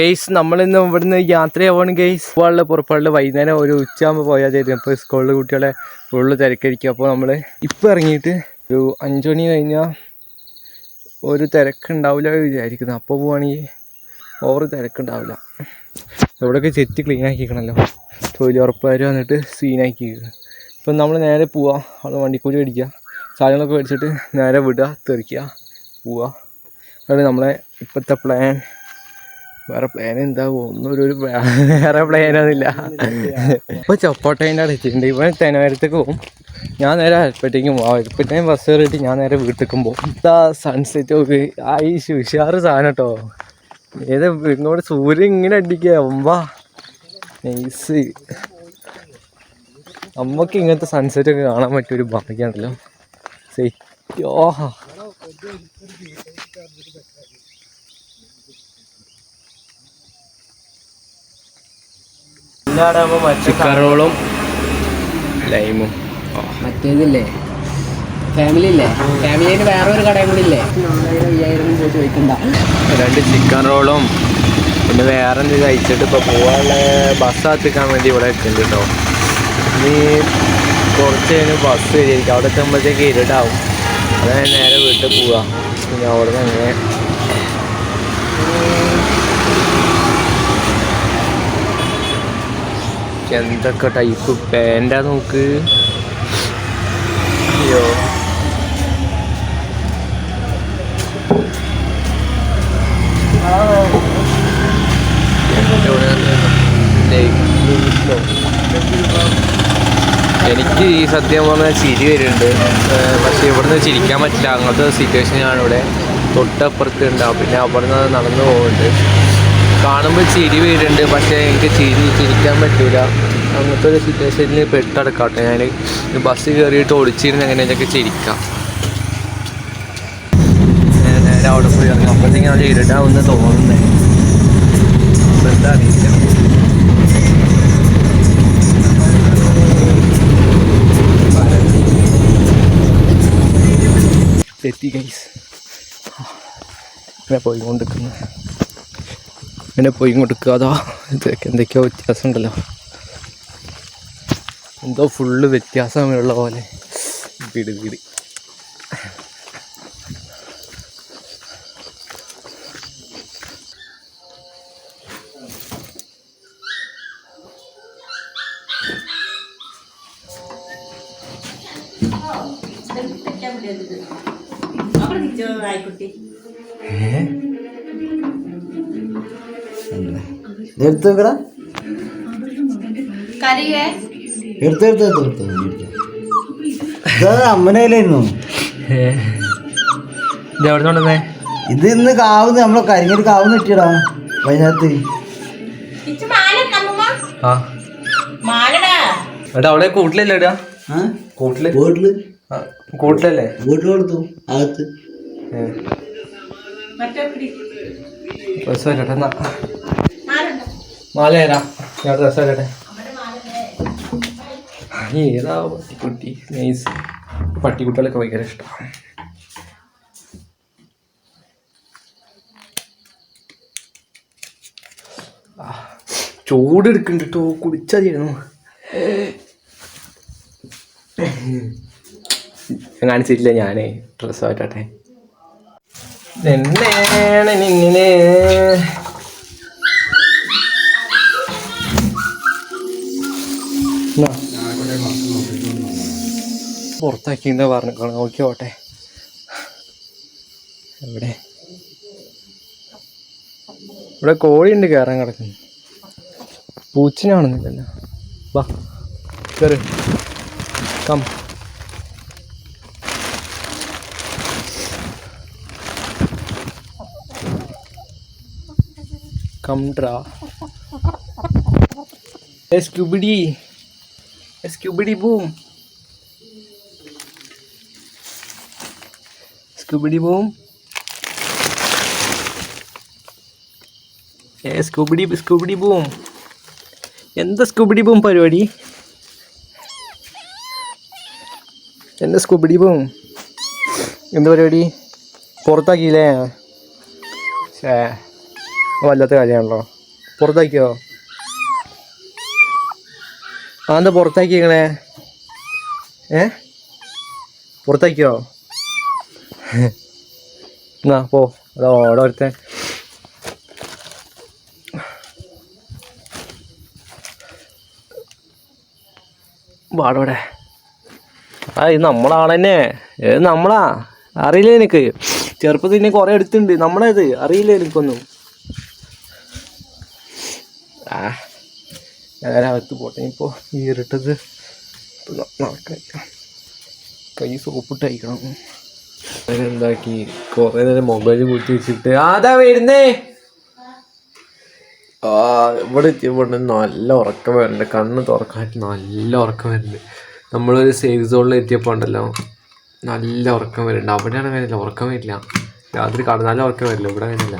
Guys നമ്മളിന്ന് ഇവിടുന്ന് യാത്രയാവാണ് guys പോകാനുള്ള പുറപ്പാടിൽ വൈകുന്നേരം ഒരു ഉച്ചയാകുമ്പോൾ പോയാൽ തരും അപ്പോൾ സ്കൂളിലെ കുട്ടികളെ ഉള്ളു തിരക്കടിക്കും അപ്പോൾ നമ്മൾ ഇപ്പോൾ ഇറങ്ങിയിട്ട് ഒരു അഞ്ചുമണി കഴിഞ്ഞാൽ ഒരു തിരക്കുണ്ടാവില്ല വിചാരിക്കുന്നു. അപ്പോൾ പോവുകയാണെങ്കിൽ ഓവർ തിരക്കുണ്ടാവില്ല. ഇവിടെയൊക്കെ ചെത്തി ക്ലീൻ ആക്കിക്കണമല്ലോ തൊഴിലുറപ്പുകാർ വന്നിട്ട് സീനാക്കി ഇപ്പം നമ്മൾ നേരെ പോവുക അവിടെ വണ്ടിക്കൂലി മേടിക്കുക സാധനങ്ങളൊക്കെ മേടിച്ചിട്ട് നേരെ വിടുക തെറിക്കുക പോവുക അതാണ് നമ്മളെ ഇപ്പോഴത്തെ പ്ലാൻ വേറെ പ്ലാൻ എന്താ ഒന്നും ഒരു പ്ലാൻ പ്ലാ- വേറെ പ്ലാനൊന്നുമില്ല ഇപ്പൊ ചപ്പോട്ടേന്റെ അടുത്തിട്ടുണ്ട് ഇവൻ തെനവരത്തേക്ക് പോകും ഞാൻ നേരെ അരപ്പറ്റേക്കും പോകും അരപ്പറ്റേം ബസ് കയറിയിട്ട് ഞാൻ നേരെ വീട്ടിലേക്കും പോകും ഇതാ സൺസെറ്റ് നോക്ക് ആ ഈ ഉഷാറ് സാധനം കേട്ടോ. ഏത് ഇങ്ങോട്ട് സൂര്യൻ ഇങ്ങനെ അടിക്കുക. അമ്പാ നൈസ് നമുക്ക് ഇങ്ങനത്തെ സൺസെറ്റ് ഒക്കെ കാണാൻ പറ്റിയ ഒരു ഭാഗ്യമാണല്ലോ. സെയ്യോ ചിക്കൻ റോളും ലൈമും. മറ്റേതില്ലേ? ഫാമിലി ഇല്ലേ ഫാമിലിന് വേറെ ഒരു കടയും കൂടി ഇല്ലേ നാലായിരം അയ്യായിരം പോയി ചോദിക്കണ്ട. രണ്ട് ചിക്കൻ റോളും പിന്നെ വേറെ എന്ത് കഴിച്ചിട്ട് ഇപ്പോൾ പോകാനുള്ള ബസ് എത്തിക്കാൻ വേണ്ടി ഇവിടെ എത്തുന്നുണ്ട് കേട്ടോ ഇനി കുറച്ച് കഴിഞ്ഞ് ബസ് വരികയായിരിക്കും. അവിടെ എത്തുമ്പോഴത്തേക്ക് ഇരുട്ടാവും. അതായത് നേരെ വീട്ടിൽ പോവാ. പിന്നെ അവിടെ നിന്ന് അങ്ങനെ എന്തൊക്കെ ടൈപ്പ് പാന്റാ നോക്ക്. അയ്യോ. എനിക്ക് ഈ സത്യം പറഞ്ഞാൽ ചിരി വരുന്നുണ്ട്. പക്ഷെ ഇവിടുന്ന് ചിരിക്കാൻ പറ്റില്ല. അങ്ങനത്തെ സിറ്റുവേഷനാണ് ഇവിടെ. തൊട്ടപ്പുറത്ത് ഉണ്ടാവും. പിന്നെ അവിടുന്ന് നടന്നു പോകുന്നുണ്ട് കാണുമ്പോൾ ചിരി വരുന്നുണ്ട് പക്ഷേ എനിക്ക് ചിരി ചിരിക്കാൻ പറ്റൂല. അങ്ങനത്തെ ഒരു സിറ്റുവേഷനിൽ പെട്ടടക്കാട്ടെ ഞാൻ ബസ് കയറിയിട്ട് ഒളിച്ചിരുന്ന് എങ്ങനെയൊക്കെ ചിരിക്കാം. നേരെ അവിടെ പോയി ഇറങ്ങി. അപ്പോഴത്തേക്കും അത് ഇരുട്ടാവുന്ന തോന്നുന്നേ. അപ്പൊ എന്താ അറിയില്ല. എത്തി ഗൈസ് ഇങ്ങനെ പോയിക്കൊണ്ടിരിക്കുന്നു. ഇങ്ങനെ പോയി അതാ ഇതൊക്കെ എന്തൊക്കെയോ വ്യത്യാസം ഉണ്ടല്ലോ എന്തോ ഫുള്ള് വ്യത്യാസമുള്ള പോലെ. വീട് വീട്. എടുത്ത് വെക്കടാ എടുത്ത് എടുത്ത് എടുത്ത് എടുത്ത് ഇത് അമ്മനെ കയ്യിലായിരുന്നു. ഇത് എവിടെ കൊണ്ടുവന്നേ? ഇത് ഇന്ന് കാവുന്ന് നമ്മളെ കരിങ്ങനെ കാവുന്ന് കിട്ടിയടാ വൈകുന്നേരത്ത് ആ. എടാ അവിടെ കൂട്ടിലല്ലേ എടാ കൂട്ടിൽ. വീട്ടിൽ. കൂട്ടിലല്ലേ? വീട്ടിൽ കൊടുത്തു അകത്ത്. ഏ. ബസ് വരട്ടെ എന്നാ. മാല തരാം ഞാൻ ഡ്രസ് വരട്ടെ ഏതാ പട്ടിക്കുട്ടി? നൈസ് പട്ടിക്കുട്ടികളൊക്കെ ഭയങ്കര ഇഷ്ടമാണ് ചൂടെടുക്കുന്നുണ്ട് കേട്ടോ കുടിച്ചതിരുന്നു. ഞാൻ കാണിച്ചിട്ടില്ല ഞാനേ. ഡ്രസ്സ് മാറ്റട്ടെ എന്നെയാണ് നിന്നിനെ എന്താ പറഞ്ഞു. നോക്കി ഓട്ടെ എവിടെ? ഇവിടെ ഉണ്ട് കയറാൻ കിടക്കുന്നു. പൂച്ചിനാണെന്നില്ലല്ലോ. വാ കയറി കം കം ഡ്രാ സ്ക്യൂബിഡി ബൂം സ്ക്യൂബിഡി ബൂം ഏ സ്കൂബിഡി സ്കൂബിഡി ബൂം എന്താ സ്കൂബിഡി ബൂം പരിപാടി? എന്താ സ്കൂബിഡി ബൂം എന്താ പരിപാടി? പുറത്താക്കിയില്ലേ? വല്ലാത്ത കാര്യമാണല്ലോ. പുറത്താക്കിയോ? ആ എന്താ പുറത്താക്കിയേക്കണേ ഏ? പുറത്താക്കിയോ? എന്നാ പോ. അതോ ഓടെ ഒരുത്തൻ. വാടോടെ. ആ ഇത് നമ്മളാണെന്നെ ഏത് നമ്മളാ? അറിയില്ല എനിക്ക് ചെറുപ്പത്തിൽ ഇനി കുറേ എടുത്തിട്ടുണ്ട്. നമ്മളേത്? അറിയില്ല എനിക്കൊന്നും ആ. ഞാൻ അകത്ത് പോട്ടെ. ഇപ്പോൾ ഈ ഇരുട്ടത് കൈ സോപ്പിട്ട് അയക്കണം എന്താക്കി? കുറേ നേരം മൊബൈൽ കുത്തി വെച്ചിട്ട് അതാ വരുന്നേ. ആ ഇവിടെ എത്തിയപ്പോൾ നല്ല ഉറക്കം വരുന്നുണ്ട് കണ്ണ് തുറക്കാനായിട്ട് നല്ല ഉറക്കം വരുന്നുണ്ട് നമ്മളൊരു സേഫ് സോണിൽ എത്തിയപ്പോൾ ഉണ്ടല്ലോ നല്ല ഉറക്കം വരുന്നുണ്ട് അവിടെയാണ് വരുന്നില്ല ഉറക്കം വരില്ല. രാത്രി കടന്നാലും ഉറക്കം വരില്ല. ഇവിടെ വരുന്നില്ല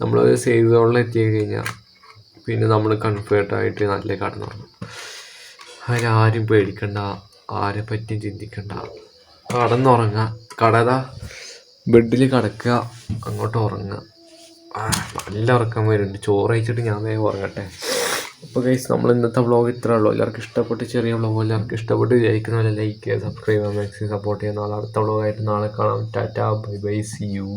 നമ്മളൊരു സേഫ് സോണിൽ എത്തി കഴിഞ്ഞാൽ പിന്നെ നമ്മൾ കംഫേർട്ട് ആയിട്ട് നല്ല കടന്നു ആരും പേടിക്കണ്ട ആരെ പറ്റിയും ചിന്തിക്കണ്ട. കടന്നുറങ്ങുക കടതാ ബെഡിൽ കിടക്കുക അങ്ങോട്ട് ഉറങ്ങുക. നല്ല ഉറക്കം വരുന്നുണ്ട്. ചോറ് കഴിച്ചിട്ട് ഞാൻ വേഗം ഉറങ്ങട്ടെ. അപ്പോൾ ഗൈസ് നമ്മൾ ഇന്നത്തെ വ്ളോഗ് ഇത്രേ ഉള്ളൂ. എല്ലാവർക്കും ഇഷ്ടപ്പെട്ട് ചെറിയ വ്ളോഗ് എല്ലാവർക്കും ഇഷ്ടപ്പെട്ട് വിചാരിക്കുന്ന. പോലെ ലൈക്ക് ചെയ്യുക സബ്സ്ക്രൈബ് ചെയ്യുക മാക്സിമം സപ്പോർട്ട് ചെയ്യുന്ന നാളെ അടുത്ത വ്ളോഗായിട്ട് നാളെ കാണാം. Tata bye bye see you